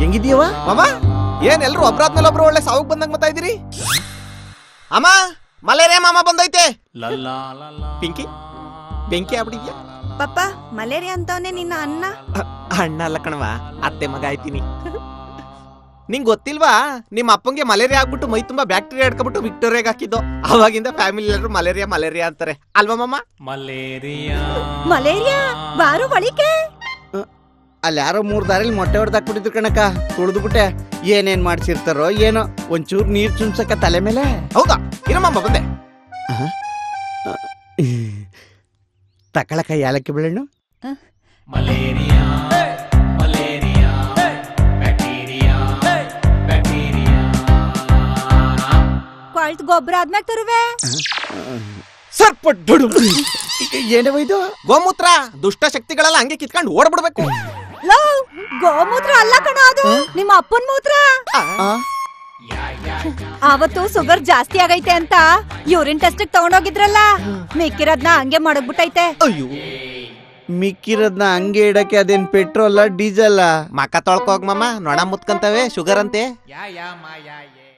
ಹೆಂಗಿದ್ಯವ ಮಾಮ ಏನ್ ಎಲ್ರು ಒಬ್ರಾದ್ಮೇಲೆ ಒಬ್ರು ಒಳ್ಳೆ ಸಾವು ಬಂದಂಗ್ ಮತ ಇದೀರಿ ಅಮ್ಮ ಮಲೇರಿಯಾ ಮಾಮ ಬಂದೈತೆ. ಪಿಂಕಿ ಬೆಂಕಿ ಆಗ್ಬಿಟ್ಟಿದ್ಯಾ? ಪಪ್ಪ ಮಲೇರಿಯಾ ಅಂತವನೇ ನಿನ್ನ ಅಣ್ಣ? ಅಣ್ಣ ಅಲ್ಲ ಕಣವ ಅತ್ತೆ ಮಗ ಆಯ್ತೀನಿ. ನಿಂಗ್ ಗೊತ್ತಿಲ್ವಾ ನಿಮ್ಮ ಅಪ್ಪಂಗೆ ಮಲೇರಿಯಾ ಆಗ್ಬಿಟ್ಟು ಮೈ ತುಂಬಾ ಬ್ಯಾಕ್ಟೀರಿಯಾ ಹಿಡ್ಕೊಬಿಟ್ಟು ವಿಕ್ಟೋರಿಯಾಗ ಹಾಕಿದ್ದು. ಅವಾಗಿಂದ ಫ್ಯಾಮಿಲಿ ಎಲ್ಲರೂ ಮಲೇರಿಯಾ ಮಲೇರಿಯಾ ಅಂತಾರೆ. ಅಲ್ವಾ ಮಾಮ? ಮಲೇರಿಯಾ. ಬಾರು ಒಳಿಕೆ ಅಲ್ಲಿ ಯಾರೋ ಮೂರ್ ದಾರಿಲಿ ಮೊಟ್ಟೆ ಹೊಡೆದಾಕ್ ಬಿಟ್ಟಿದ್ರು ಕಣಕ ತುಳಿದು ಬಿಟ್ಟೆ ಏನೇನ್ ಮಾಡ್ಸಿರ್ತಾರೋ ಏನೋ. ಒಂಚೂರು ನೀರ್ ಚುಮ್ಸಕ ತಲೆ ಮೇಲೆ. ಹೌದಾ? ಇರಮ್ಮ ಬಂದೆ. ತಕಳಕ ಯಾಲಕ್ಕಿ ಬೆಳೆಣ್ಣು ಕೊಳ್ತ್ ಗೊಬ್ಬರ ಆದ್ಮ್ಯಾಗ ತರುವೆ. ಸರ್ಪ ಡುಡು ಏನವ ಇದು ಗೋಮೂತ್ರ ದುಷ್ಟ ಶಕ್ತಿಗಳೆಲ್ಲ ಹಂಗೆ ಕಿತ್ಕೊಂಡು ಓಡ್ಬಿಡ್ಬೇಕು. ಗೋಮೂತ್ರ ಅಲ್ಲ ಕಣ ಅದು. ನಿಮ್ಮ ಅಪ್ಪನ ಮೂತ್ರ? ಆ? ಅವತ್ತು ಶುಗರ್ ಜಾಸ್ತಿ ಆಗೈತೆ ಅಂತ ಯೂರಿನ್ ಟೆಸ್ಟ್ ತಗೊಂಡೋಗಿದ್ರಲ್ಲ? ಮಿಕ್ಕಿರೋದ್ನ ಹಂಗೆ ಮಾಡಕ್ಬಿಟ್ಟೈತೆ ಅಯ್ಯೋ ಮಿಕ್ಕಿರೋದ್ನ ಹಂಗೆ ಇಡಕ್ಕೆ ಅದೇನ್ ಪೆಟ್ರೋಲ್ ಡೀಸೆಲ್ ಮಕ್ಕ ತೊಳ್ಕೋಗ್ ಮಾಮ ನೊಣ ಮುತ್ಕಂತವೆ ಶುಗರ್ ಅಂತೆ. ಯಾ ಯಾ ಮಾ ಯಾ ಯೇ.